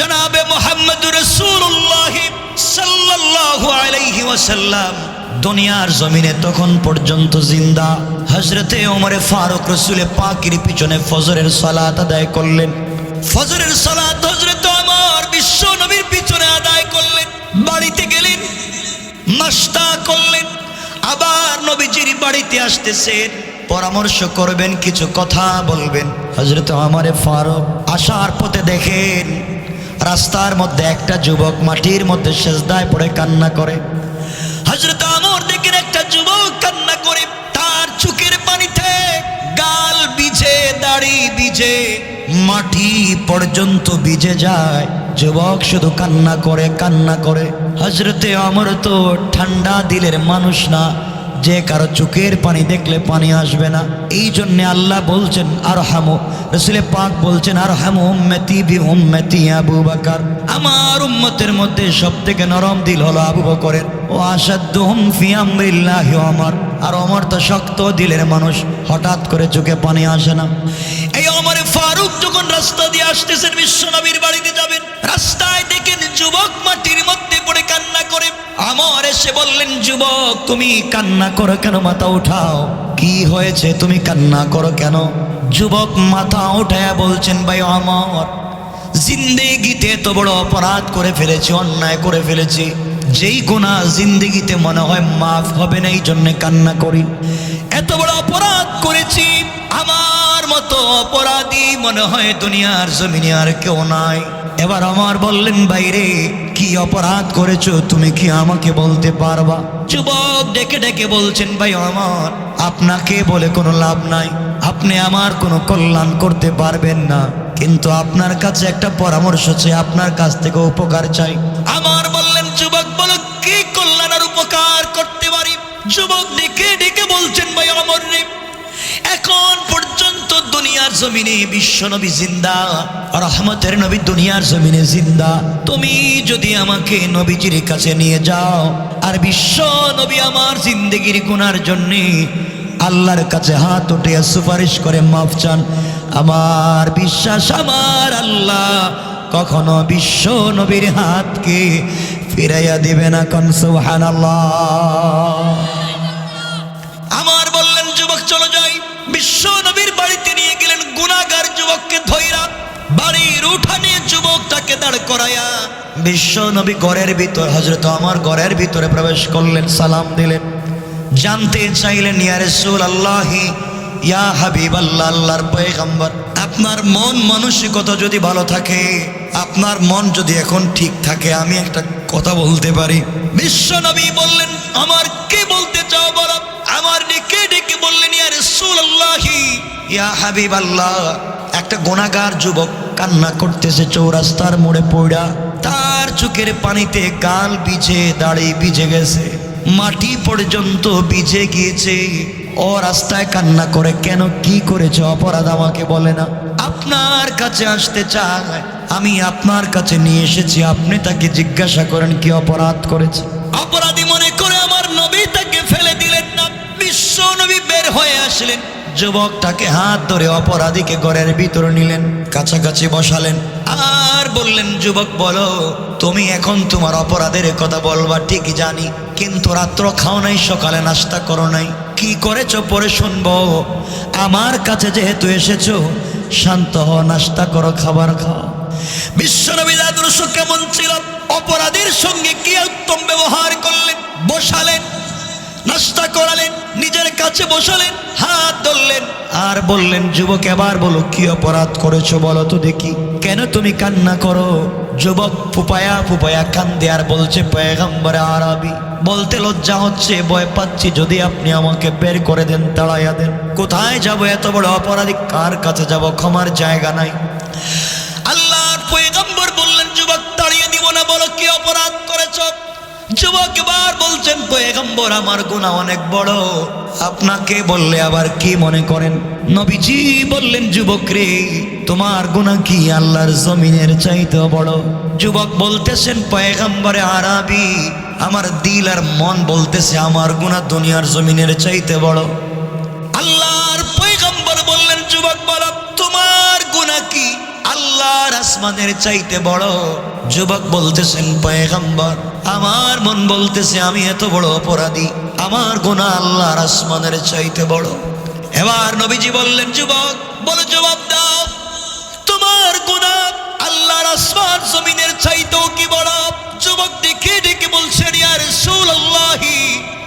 জনাবে মোহাম্মদ রসুল্লাহ সাল্লাল্লাহু আলাইহি ওয়াসাল্লাম। দুনিয়ার জমিনে তখন পর্যন্ত জিন্দা। হজরতে ওমরে ফারুক রসুলে পাকির পিছনে ফজরের সালাত আদায় করলেন। ফজরের সালাত হজরত আমার বিশ্ব নবীর পিছনে আদায় করলেন। বাড়িতে গেলেন নাস্তা করলেন, আবার নবীজির বাড়িতে আসতেছেন। পরামর্শ করবেন, কিছু কথা বলবেন। হজরত আমারে ফারুক আসার পথে দেখেন রাস্তার মধ্যে একটা যুবক মাটির মধ্যে সেজদায় পড়ে কান্না করে। হজরত আমর দেখেন একটা যুবক কান্না করে, তার চোখের পানিতে গাল বিজে দাড়ি বিজে মাটি পর্যন্ত বিজে যায়। যুবক শুধু কান্না করে কান্না করে। হজরতে আমর তো ঠান্ডা দিলের মানুষ না যে কারও চোখের পানি দেখলে পানি আসবে না। এই জন্যে আল্লাহ বলছেন আর হামো রসুলে পাক বলছেন আর হামো উম্মতি বি উম্মতি আবু বাকার। আমার উম্মতের মধ্যে সব থেকে নরম দিল হলো আবু বকরের। ও আসাদ্দ হুম ফি আমরিল্লাহি অমর আর অমর তো শক্ত দিলের মানুষ, হঠাৎ করে চোখে পানি আসে না। এই অমরে ফারুক যখন রাস্তা দিয়ে আসতেছেন, বিশ্বনবীর বাড়িতে যাবেন, রাস্তায় দেখেন যুবক মাটির মধ্যে পড়ে কান্না করে আমার এসে বললেন, যুবক, তুমি কান্না করো কেন? মাথা উঠাও। কি হয়েছে? তুমি কান্না করো কেন? যুবক মাথা উঠায়া বলছেন, ভাই আমার জিন্দেগিতে এত বড় অপরাধ করে ফেলেছি, অন্যায় করে ফেলেছি। যেই গুণা জিন্দেগিতে মনে হয় মাফ হবে না, এই জন্যে কান্না করি। এত বড় অপরাধ করেছি, আমার মতো অপরাধী মনে হয় দুনিয়ার জমিনে আর কেউ নাই। এবার আমার বললেন বাইরে কি অপরাধ করেছ? তুমি কি আমাকে বলতে পারবা? যুবক ডেকে ডেকে বলছেন, ভাই, আমার আপনাকে বলে কোনো লাভ নাই। আপনি আমার কোনো কল্যাণ করতে পারবেন না। কিন্তু আপনার কাছে একটা পরামর্শ চাই, আপনার কাছ থেকে উপকার চাই। আমার বললেন, যুবক, বলো, কি কল্যাণ আর উপকার করতে পারি? যুবক ডেকে ডেকে বলছেন, ভাই আমার রে এখন পর্যন্ত দুনিয়ার জমিনে বিশ্ব নবী জিন্দা, রহমতের নবী দুনিয়ার জমিনে জিন্দা। তুমি যদি আমাকে নবীজির কাছে নিয়ে যাও, আর বিশ্ব নবী আমার জিন্দগির গুনার জন্যে আল্লাহর কাছে হাত উঠে সুপারিশ করে মাফ চান। আমার বিশ্বাস, আমার আল্লাহ কখনো বিশ্ব নবীর হাতকে ফিরাইয়া দিবে না কনসুহান আমার বিশ্ব নবীর বাড়িতে নিয়ে গেলেন গুনাগার যুবককে ধৈরা। বাড়ির উঠানে যুবকটাকে দাঁড় করায়া বিশ্ব নবী ঘরের ভিতর হজরত আমার ঘরের ভিতরে প্রবেশ করলেন, সালাম দিলেন। জানতে চাইলেন, ইয়া রাসূল আল্লাহি ইয়া হাবিব আল্লাহ আল্লাহর পয়গম্বর, আপনার মন মানসিকতা যদি ভালো থাকে, আপনার মন যদি এখন ঠিক থাকে, আমি একটা কথা বলতে পারি। বিশ্ব নবী বললেন, আমার কে বলতে চাও বলো? আমার ডেকে ডেকে বললেন একটা গোনাগার যুবক কান্না করতেছে চৌরাস্তার মোড়ে পড়া তার চোখের পানিতে গাল বিজে দাড়ি বিজে গেছে। মাটি পর্যন্ত ভিজে গিয়েছে। ও রাস্তায় কান্না করে, কেন কি করেছে? অপরাধ আমাকে বলে না। আপনার কাছে আসতে চায়, আমি আপনার কাছে নিয়ে এসেছি। আপনি তাকে জিজ্ঞাসা করেন, কি অপরাধ করেছে? অপরাধী আসলেন। যুবকটাকে হাত ধরে অপরাধীকে ঘরের ভিতরে নিলেন, কাছাকাছি বসালেন। আর বললেন, যুবক, বলো, তুমি এখন তোমার অপরাধের কথা বলবা, ঠিকই জানি, কিন্তু রাত্র খাও নাই, সকালে নাস্তা করো নাই। কি করেছ, পরে শুনব। আমার কাছে যেহেতু এসেছ, শান্ত হ নাস্তা করো, খাবার খাও। বিশ্বনবীর আদর্শ কেমন ছিল? অপরাধীর সঙ্গে কি উত্তম ব্যবহার করলেন? বসালেন নাস্তা করালেন, নিজের কাছে বসালেন, হাত ধরলেন। আর বললেন, যুবক, এবার বলো, কি অপরাধ করেছ বলো তো দেখি। কেন তুমি কান্না করো? যুবক ফুপায়া ফুপায়া কান্দে আর বলছে, পয়গম্বরে আরবি, বলতে লজ্জা হচ্ছে, ভয় পাচ্ছি। যদি আপনি আমাকে বের করে দেন, তাড়াইয়া দেন। কোথায় যাব? এত বড় অপরাধী, কার কাছে যাব? ক্ষমার জায়গা নাই। আল্লাহর পয়গম্বর বললেন, যুবক, তাড়িয়ে দিব না, বলো, কি অপরাধ করেছ? যুবক এবার বলছেন, পয়গম্বর, আমার গুণা অনেক বড়। আপনাকে বললে আবার কি মনে করেন? নবীজি বললেন, যুবক রে, তোমার গুণা কি আল্লাহর জমিনের চাইতে বড়? যুবক বলতেছেন, পয়গম্বরে আরাবি, আমার দিল আর মন বলতেছে, আমার গুণা দুনিয়ার জমিনের চাইতে বড়। আল্লাহর আসমানের চাইতে বড় যুবক বলতেছেন, পয়গম্বর, আমার মন বলতেছে আমি এত বড় অপরাধী। আমার গুণা আল্লাহর আসমানের চাইতে বড়। এবার নবীজি বললেন, যুবক, বলে জবাব দাও। তোমার গুণা আল্লাহর আসমান জমিনের চাইতেও কি বড়? যুবক দেখে দেখে বলছেন, ইয়া রাসূলুল্লাহি,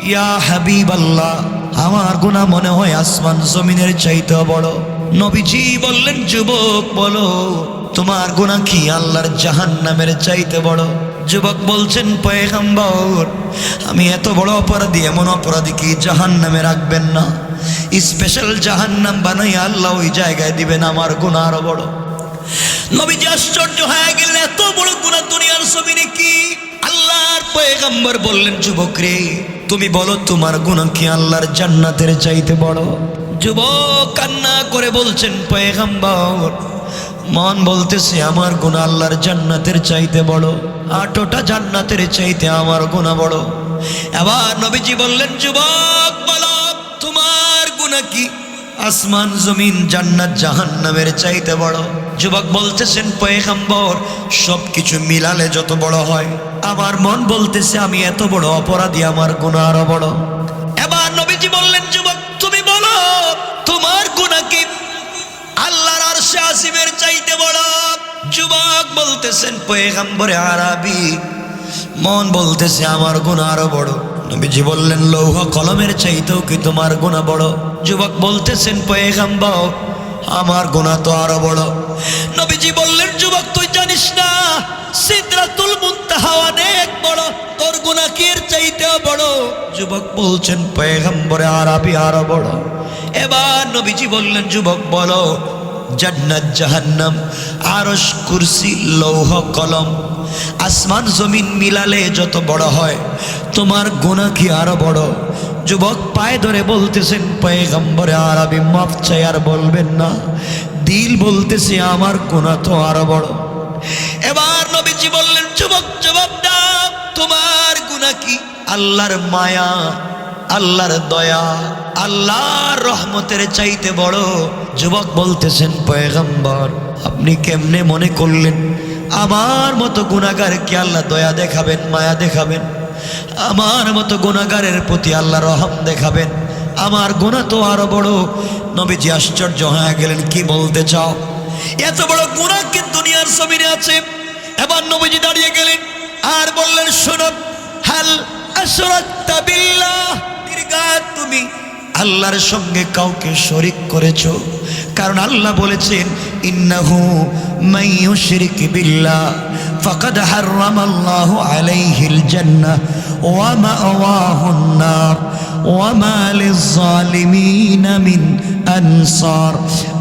ইয়া হাবিবাল্লাহ, আমার গুণা মনে হয় আসমান জমিনের চাইতে বড়। নবীজি বললেন, যুবক, বলো তোমার গুণা কি? আল্লাহর জাহান্নামের চাইতে বড়। যুবক বলছেন, পয়গম্বর, আমি এত বড় অপরাধী, এমন অপরাধী কি জাহান্নামে রাখবেন না? স্পেশাল জাহান্নাম বানাই আল্লাহ ওই জায়গায় দিবেন, আমার গুণা আরও বড়। নবীজি আশ্চর্য হয়ে গেলেন, এত বড় গুণা দুনিয়ার জমিনে কি? আল্লাহর পয়গম্বর বললেন, যুবক রে, তুমি বলো, তোমার গুণা কি আল্লাহর জান্নাতের চাইতে বড়? যুবক কান্না করে বলছেন, পয়গম্বর মন বলতেছে, আমার গুণা আল্লাহর জান্নাতের চাইতে বড়, আটোটা জান্নাতের চাইতে আমার গুণা বড়। এবার নবীজি বললেন, যুবক, বলো, তোমার গুণা কি? আসমান, জমিন, জান্নাত, জাহান্নামের চাইতে বড়। যুবক বলতেছেন, পয়গম্বর সব কিছু মিলালে যত বড় হয়। আমার মন বলতেছে, আমি এত বড় অপরাধী, আমার গুণা আরও বড়। এবার নবীজি বললেন, যুবক, তুমি বলো, তোমার গুণা কি? আল্লাহর আরশে আসিমের চাইতে বড় যুবক বলতেছেন, পয়গম্বরে আরাবি। মন বলতেছে, আমার গুণা আরও বড়। নবীজি বললেন, লৌহ কলমের চাইতেও কি তোমার গুণা বড়? যুবক বলতেছেন, পয়গম্বর, আমার গুণা তো আরও বড়। নবীজি বললেন, যুবক, তুই জানিস না, সিদরাতুল মুনতাহা অনেক বড়, তোর গুণা কি এর চাইতেও বড়? যুবক বলছেন, পয়গম্বরে আরাবি আরও বড়। এবার নবীজি বললেন, যুবক, বলো জান্নাত, জাহান্নাম আরস কুরসি, লৌহ, কলম। আসমান, জমিন মিলালে যত বড় হয়, তোমার গুণা কি আরও বড়? যুবক পায়ে ধরে বলতেছেন, পয়গম্বরে আরবি মাফ চাই, আর বলবেন না। দিল বলতেছে, আমার গুণা তো আরও বড়। এবার নবীজি বললেন, যুবক দাও তোমার গুণা কি? আল্লাহর মায়া, আল্লাহর দয়া আল্লাহর রহমতের চাইতে বড় যুবক বলতেছেন, পয়গম্বর, আপনি কেমনে মনে করলেন? আমার মতো গুণাগারকে আল্লাহ দয়া দেখাবেন, মায়া দেখাবেন। আমার মতো গুণাগারের প্রতি আল্লাহ রহম দেখাবেন। আমার গুণা তো আরও বড়। নবীজি আশ্চর্য হয়ে গেলেন, কি বলতে চাও? এত বড় গুণা কি দুনিয়ার জমিনে আছে? এবার নবীজি দাঁড়িয়ে গেলেন আর বললেন, শোনো, হাল আশরাকতা বিল্লাহ তুমি আল্লাহর সঙ্গে কাউকে শরিক করেছ? কারণ আল্লাহ বলেছেন, ইন্নাহু মাইয়ুশরিক বিল্লাহ, ফাকাদ হারামাল্লাহু আলাইহিল জান্নাহ, ওয়া মাওয়াহুন নার ওয়া মা লিয-যালিমিন মিন আনসার।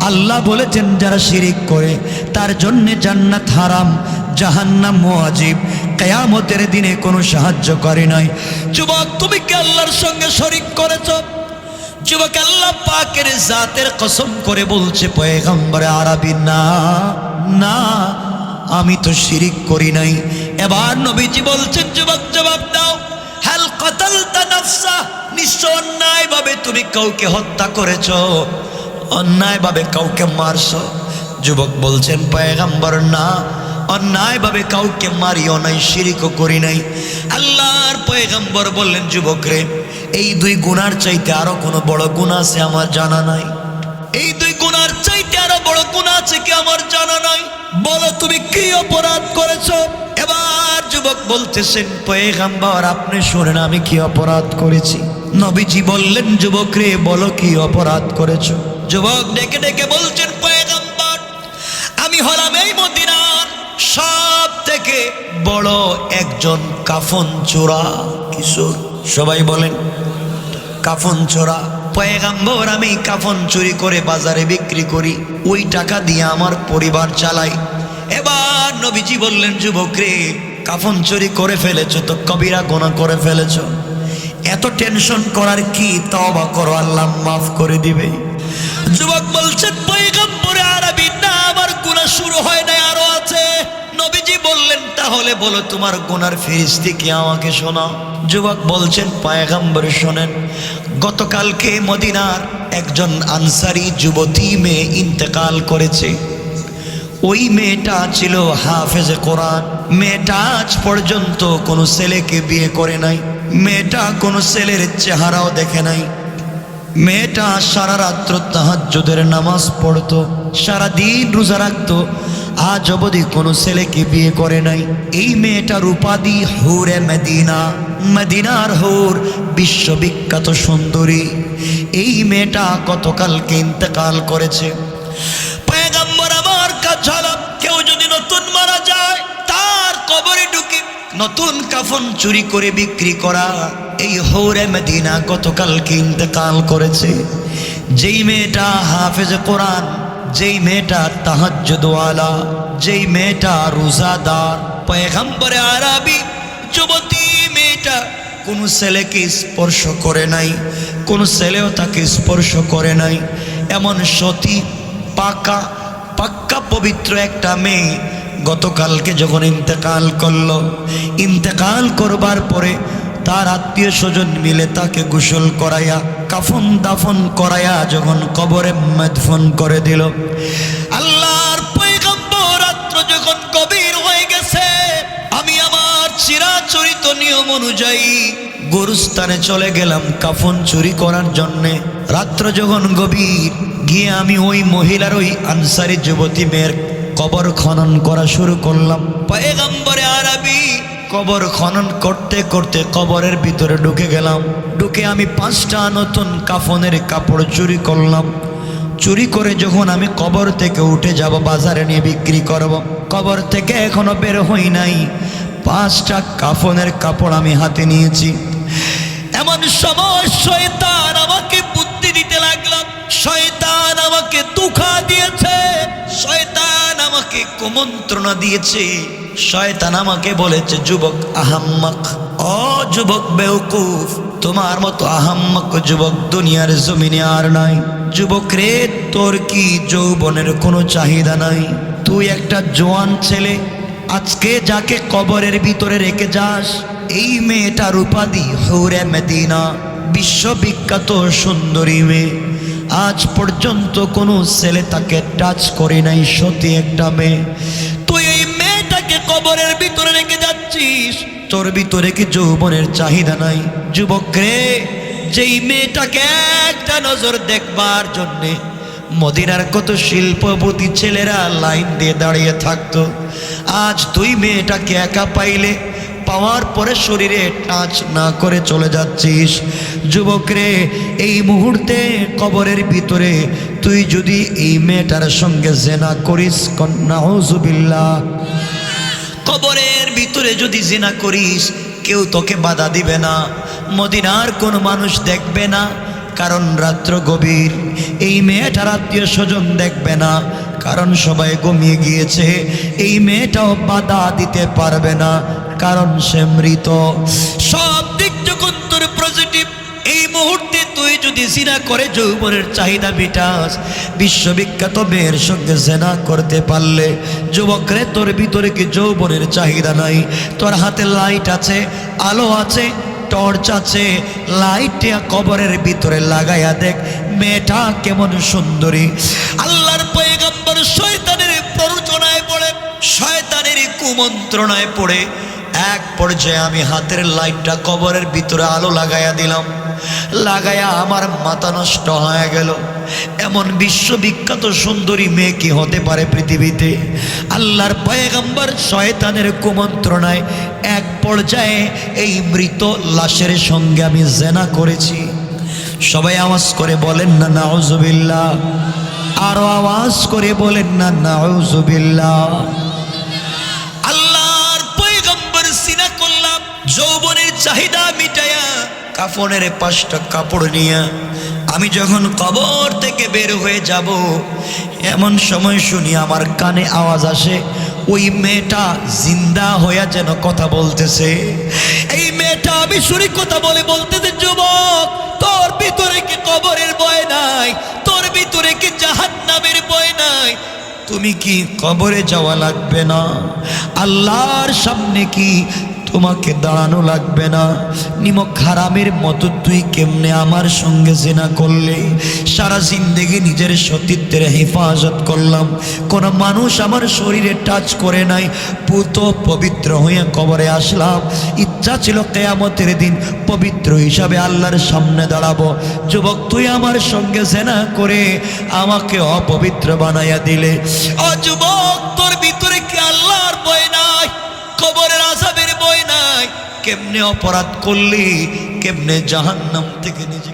আল্লাহ বলেছেন, যারা শিরিক করে, তার জন্য জান্নাত হারাম, জাহান্নাম ওয়াজিব। কিয়ামতের দিনে কোনো সাহায্য করে নাই যুবক, তুমি কি আল্লাহর সঙ্গে শরিক করেছ? যুবক আল্লাহ পাকের জাতের কসম করে বলছে, পয়গম্বরে আরবি, না না, আমি তো শিরিক করি নাই। এবার নবীজি বলছেন, যুবক, জবাব দাও। হাল কতালতা নাফসা? অন্যায় ভাবে তুমি কাউকে হত্যা করেছ। অন্যায় ভাবে কাউকে মারছো। যুবক বলছেন, পয়গম্বর, না অন্যায়ভাবে কাউকে মারিও নাই, শিরিকও করি নাই। আল্লাহর পয়গম্বর বললেন যুবক রে এই দুই গুণার চাইতে আরও কোনো বড় গুণ আছে আমার জানা নাই? এই দুই গুণার চাইতে আরও বড় গুণ আছে কি আমার জানা নাই? বলো, তুমি কি অপরাধ করেছ? এবার যুবক বলতেছেন, পয়গম্বর, আপনি শোনেন, আমি কি অপরাধ করেছি? নবীজি বললেন যুবক রে বলো কি অপরাধ করেছ? যুবক ডেকে ডেকে বলছেন, পয়গম্বর, আমি হলাম এই মদিনার সব থেকে বড় একজন কাফন চোরা কিশোর। সবাই বলেন, কাফন চোরা। পয়গাম্বর, আমি কাফন চুরি করে বাজারে বিক্রি করি, ওই টাকা দিয়ে আমার পরিবার চালাই এবার নবীজি বললেন যুবক রে কাফন চুরি করে ফেলেছো তো, কবিরা গোনা করে ফেলেছ। এত টেনশন করার কি তবা করো, আল্লাহ মাফ করে দিবে। যুবক বলছেন পয়গম্বরে, আরবি না, আমার গুনাহ শুরু হয় নাই, আরও আছে? নবীজি বললেন, তাহলে বলো তোমার গুনার ফিরিস্তি কি আমাকে শোনাও? যুবক বলছেন, পয়গম্বর শোনেন, গতকালকে মদিনার একজন আনসারি যুবতী মেয়ে ইন্তেকাল করেছে। ওই মেয়েটা ছিল হাফেজে কোরআন। মেয়েটা আজ পর্যন্ত কোনো ছেলেকে বিয়ে করে নাই। মেয়েটা কোনো ছেলের চেহারাও দেখে নাই। মেয়েটা সারা রাত্র তাহাজ্জুদের নামাজ পড়তো, সারা দিন রোজা রাখতো আজ অবধি কোনো ছেলেকে বিয়ে করে নাই। এই মেয়েটার উপাধি হুরে মেদিনা। মদিনার হোর বিশ্ববিখ্যাত সুন্দরী। এই মেয়েটা গতকালকে ইন্তেকাল করেছে। কেউ যদি নতুন মারা যায়, তার নতুন কাফন চুরি করে বিক্রি করা। এই হৌরে মদিনা গতকালকে ইন্তেকাল করেছে। যেই মেয়েটা হাফেজ কোরআন যেই মেয়েটা তাহাজ্জুদওয়ালা, যেই মেয়েটা রোজাদার। পয়গম্বরে আরবি যুবতী মেয়েটা কোনো ছেলেকে স্পর্শ করে নাই, কোনো ছেলেও তাকে স্পর্শ করে নাই। এমন সতী, পাকা, পাক্কা, পবিত্র একটা মেয়ে গতকালকে যখন ইন্তেকাল করল। ইন্তেকাল করবার পরে তার আত্মীয় স্বজন মিলে তাকে গোসল করাইয়া, কাফন দাফন করাইয়া যখন কবরে মদফন করে দিল। আল্লাহর রাত্র যখন গভীর হয়ে গেছে, আমি আমার চিরাচরিত নিয়ম অনুযায়ী গরুস্থানে চলে গেলাম কাফন চুরি করার জন্যে। রাত্র যখন গভীর, গিয়ে আমি ওই মহিলার ওই আনসারি যুবতী মেয়ের কবর খনন করা শুরু করলাম। পয়গম্বরে কবর খনন করতে করতে কবরের ভিতরে ঢুকে গেলাম। ঢুকে আমি পাঁচটা নতুন কাফনের কাপড় চুরি করলাম। চুরি করে যখন আমি কবর থেকে উঠে যাব, বাজারে নিয়ে বিক্রি করব। কবর থেকে এখনও বের হই নাই। পাঁচটা কাফনের কাপড় আমি হাতে নিয়েছি। এমন সময় শয়তান আমাকে বুদ্ধি দিতে লাগলাম শয়তান আমাকে দুঃখা দিয়েছে। শয়তান আমাকে কুমন্ত্রণা দিয়েছে। শয়তান আমাকে বলেছে, যুবক আহাম্মক, ও যুবক বেউকুফ, তোমার মতো আহাম্মক যুবক দুনিয়ার জমিনে আর নাই। যুবক রে, তোর কি যৌবনের কোনো চাহিদা নাই? তুই একটা জোয়ান ছেলে, আজকে যাকে কবরের ভিতরে রেখে যাস, এই মেয়েটার উপাধি হৌরে মেদিনা, বিশ্ববিখ্যাত সুন্দরী মেয়ে। আজ পর্যন্ত কোনো ছেলে তাকে টাচ করে নাই সত্যি একটা মেয়ে। তুই এই কবরের ভিতরে রেখে যাচ্ছিস। তোর ভিতরে কি যৌবনের চাহিদা নাই? যুবক রে, যেই মেয়েটাকে একটা নজর দেখবার জন্যে মদিনার কত শিল্পপতি ছেলেরা লাইন দিয়ে দাঁড়িয়ে থাকতো, আজ তুই মেয়েটাকে একা পাইলে পাওয়ার পরে শরীরে টাচ না করে চলে যাচ্ছিস। যুবক রে, এই মুহূর্তে কবরের ভিতরে তুই যদি এই মেয়েটার সঙ্গে জেনা করিস, কন্যা কবরের ভিতরে যদি জিনা করিস, কেউ তোকে বাধা দিবে না। মদিনার কোনো মানুষ দেখবে না, কারণ রাত্র গভীর। এই মেয়েটার আত্মীয় স্বজন দেখবে না, কারণ সবাই গমিয়ে গিয়েছে। এই মেয়েটাও বাধা দিতে পারবে না, কারণ সে মৃত। সব দিক যখন তোর এই মুহূর্তে তুই যদি জিনা করে যৌবনের চাহিদা মিটাস, বিশ্ববিখ্যাত মেয়ের সঙ্গে জেনা করতে পারলে যুবকরে তোর ভিতরে কি যৌবনের চাহিদা নাই? তোর হাতে লাইট আছে, আলো আছে টর্চ আছে লাইট কবরের ভিতরে লাগাইয়া দেখ, মেয়েটা কেমন সুন্দরী। আল্লাহর পয়গম্বর শয়তানের প্ররোচনায় পড়ে, শয়তানের কুমন্ত্রণায় পড়ে। এক পর্যায়ে আমি হাতের লাইটটা কবরের ভিতরে আলো লাগাইয়া দিলাম। লাগাইয়া আমার মাথা নষ্ট হয়ে গেল। এমন বিশ্ববিখ্যাত সুন্দরী মেয়ে কি হতে পারে পৃথিবীতে? আল্লাহর পয়গম্বর শয়তানের কুমন্ত্রণায় এক পর্যায়ে এই মৃত লাশের সঙ্গে আমি জেনা করেছি। সবাই আওয়াজ করে বলেন না, নাউজুবিল্লাহ। আরও আওয়াজ করে বলেন না, নাউজুবিল্লাহ। আল্লাহর পয়গম্বর সিনা করলাম, যৌবনের চাহিদা কাফনের পাঁচটা কাপড় নিয়ে আমি যখন কবর থেকে বের হয়ে যাব, এমন সময় শুনি আমার কানে আওয়াজ আসে, ওই মেয়েটা জিন্দা হইয়া যেন কথা বলতেছে। এই মেয়েটা আমি শুনি কথা বলে বলতেছে, যুবক, তোর ভিতরে কি কবরের ভয় নাই? তোর ভিতরে কি জাহান্নামের ভয় নাই? তুমি কি কবরে যাওয়া লাগবে না? আল্লাহর সামনে কি তোমাকে দাঁড়ানো লাগবে না। নিমক হারামের মতো তুই কেমনে আমার সঙ্গে জেনা করলে? সারা জিন্দেগি নিজের সতীত্বের হেফাজত করলাম। কোনো মানুষ আমার শরীরে টাচ করে নাই। পুত পবিত্র হয়ে কবরে আসলাম। ইচ্ছা ছিল কেয়ামতের দিন পবিত্র হিসাবে আল্লাহর সামনে দাঁড়াবো। যুবক, তুই আমার সঙ্গে জেনা করে আমাকে অপবিত্র বানাইয়া দিলে। ও যুবক, তোর ভিতরে কি আল্লাহর ভয় নাই? কবরের কেমনে অপরাধ করলি? কেমনে জাহান্নাম থেকে নিজেকে